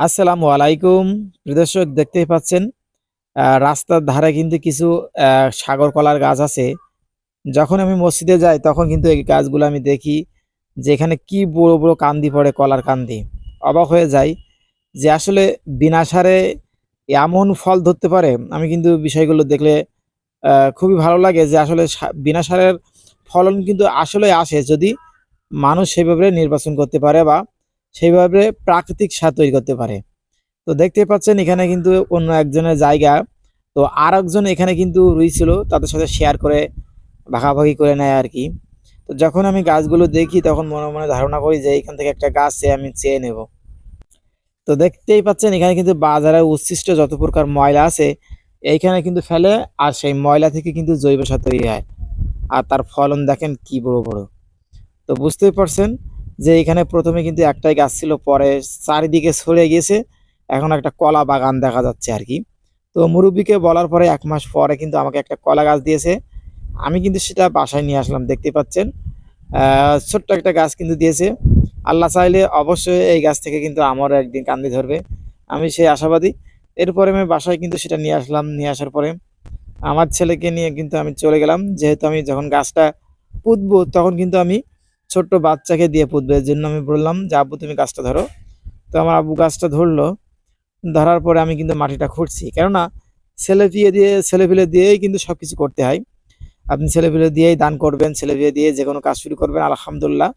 আসসালামু আলাইকুম। দর্শক, দেখতেই পাচ্ছেন রাস্তার ধারে কিন্তু কিছু সাগর কলার গাছ আছে। যখন আমি মসজিদে যাই, তখন কিন্তু এই গাছগুলো আমি দেখি যে এখানে কি বড় বড় কান্দি পড়ে, কলার কান্দি। অবাক হয়ে যাই যে আসলে বিনা সারে এমন ফল ধরতে পারে। আমি কিন্তু বিষয়গুলো দেখলে খুবই ভালো লাগে যে আসলে বিনা সারের ফলন কিন্তু আসলে আসে যদি মানুষ সেভাবে নির্বাচন করতে পারে বা সেইভাবে প্রাকৃতিক সার তৈরি করতে পারে। তো দেখতে পাচ্ছেন এখানে কিন্তু অন্য একজনের জায়গা। তো আর একজন এখানে কিন্তু রুইছিল তাদের সাথে শেয়ার করে, ভাগাভাগি করে নেয় আর কি তো যখন আমি গাছগুলো দেখি, তখন মনে মনে ধারণা করি যে এখান থেকে একটা গাছ চেয়ে আমি চেয়ে নেব। তো দেখতেই পাচ্ছেন এখানে কিন্তু বাজারে উচ্ছিষ্ট যত প্রকার ময়লা আছে, এইখানে কিন্তু ফেলে আর সেই ময়লা থেকে কিন্তু জৈব সার তৈরি হয়। আর তার ফলন দেখেন কি বড় বড়। তো বুঝতেই পারছেন যে এখানে প্রথমে কিন্তু একটাই গাছ ছিল, পরে চারিদিকে ছড়িয়ে গিয়েছে। এখন একটা কলা বাগান দেখা যাচ্ছে আর কি। তো মুরব্বীকে বলার পরে এক মাস পরে কিন্তু আমাকে একটা কলা গাছ দিয়েছে। আমি কিন্তু সেটা বাসায় নিয়ে আসলাম দেখতে পাচ্ছেন। ছোট্ট একটা গাছ কিন্তু দিয়েছে। আল্লাহ চাইলে অবশ্যই এই গাছ থেকে কিন্তু আমারও একদিন কান্দি ধরবে। আমি সেই আশাবাদী। এরপরে আমি বাসায় কিন্তু সেটা নিয়ে আসলাম, নিয়ে আসার পরে আমার ছেলেকে নিয়ে কিন্তু আমি চলে গেলাম। যেহেতু আমি যখন গাছটা পুঁতবো, তখন কিন্তু আমি ছোট্ট বাচ্চাকে দিয়ে পুঁতবে এর জন্য আমি বললাম যে, আব্বু, তুমি গাছটা ধরো। তো আমার আব্বু গাছটা ধরলো। ধরার পরে আমি কিন্তু মাটিটা খুঁড়ছি। কেননা ছেলে পিয়ে দিয়ে, ছেলে পিলে দিয়েই কিন্তু সব কিছু করতে হয়। আপনি ছেলে পিলে দিয়েই দান করবেন, ছেলে পিলে দিয়ে যে কোনো কাজ শুরু করবেন, আলহামদুলিল্লাহ।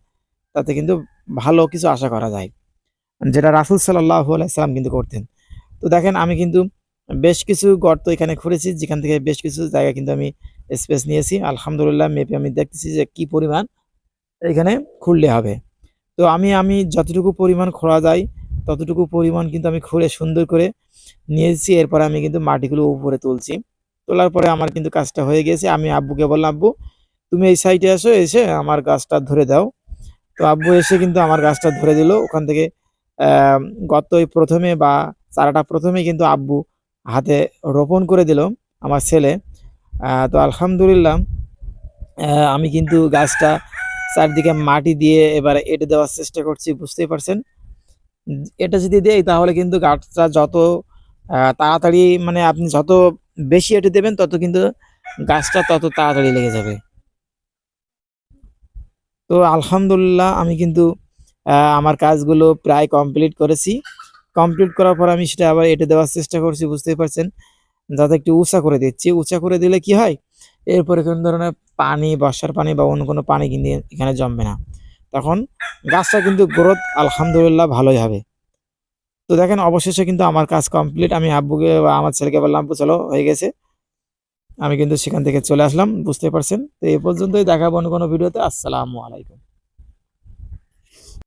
তাতে কিন্তু ভালো কিছু আশা করা যায়। যেটা রাসুল সাল্লাহ সাল্লাম কিন্তু করতেন। তো দেখেন, আমি কিন্তু বেশ কিছু গর্ত এখানে খুঁড়েছি, যেখান থেকে বেশ কিছু জায়গা কিন্তু আমি স্পেস নিয়েছি। আলহামদুলিল্লাহ মেপে আমি দেখতেছি যে কি পরিমাণ এখানে খুঁড়লে হবে। তো আমি আমি যতটুকু পরিমাণ খোঁড়া যায়, ততটুকু পরিমাণ কিন্তু আমি খুঁড়ে সুন্দর করে নিয়েছি এরপর আমি কিন্তু মাটিগুলো উপরে তুলছি। তোলার পরে আমার কিন্তু কাজটা হয়ে গেছে। আমি আব্বুকে বললাম, আব্বু, তুমি এই সাইডে আসো এসে আমার গাছটা ধরে দাও। তো আব্বু এসে কিন্তু আমার গাছটা ধরে দিল। ওখান থেকে গত প্রথমে বা চারাটা প্রথমে কিন্তু আব্বু হাতে রোপণ করে দিল আমার ছেলে। তো আলহামদুলিল্লাহ আমি কিন্তু গাছটা চারদিকে মাটি দিয়ে এবারে এটে দেওয়ার চেষ্টা করছি, বুঝতেই পারছেন? এটা যদি দেই তাহলে কিন্তু গাছটা যত তাড়াতাড়ি মানে আপনি যত বেশি এটে দেবেন তত কিন্তু গাছটা তত তাড়াতাড়ি লেগে যাবে। তো আলহামদুলিল্লাহ আমি কিন্তু আমার কাজগুলো প্রায় কমপ্লিট করেছি। কমপ্লিট করার পর আমি সেটা আবার এটে দেওয়ার চেষ্টা করছি, বুঝতেই পারছেন? যাতে একটু উঁচা করে দিচ্ছি। উঁচা করে দিলে কি হয়? এরপরে কোনো ধরনের পানি, বর্ষার পানি বা অন্য কোনো পানি কিন্তু এখানে জমবে না। তখন গাছটা কিন্তু গ্রোথ আলহামদুলিল্লাহ ভালোই হবে। তো দেখেন, অবশেষে কিন্তু আমার কাজ কমপ্লিট। আমি আব্বুকে বা আমার ছেলেকে বললাম, আব্বু, চলো, হয়ে গেছে। আমি কিন্তু সেখান থেকে চলে আসলাম বুঝতে পারছেন? তো এই পর্যন্তই, দেখাবো অন্য কোনো ভিডিওতে। আসসালামু আলাইকুম।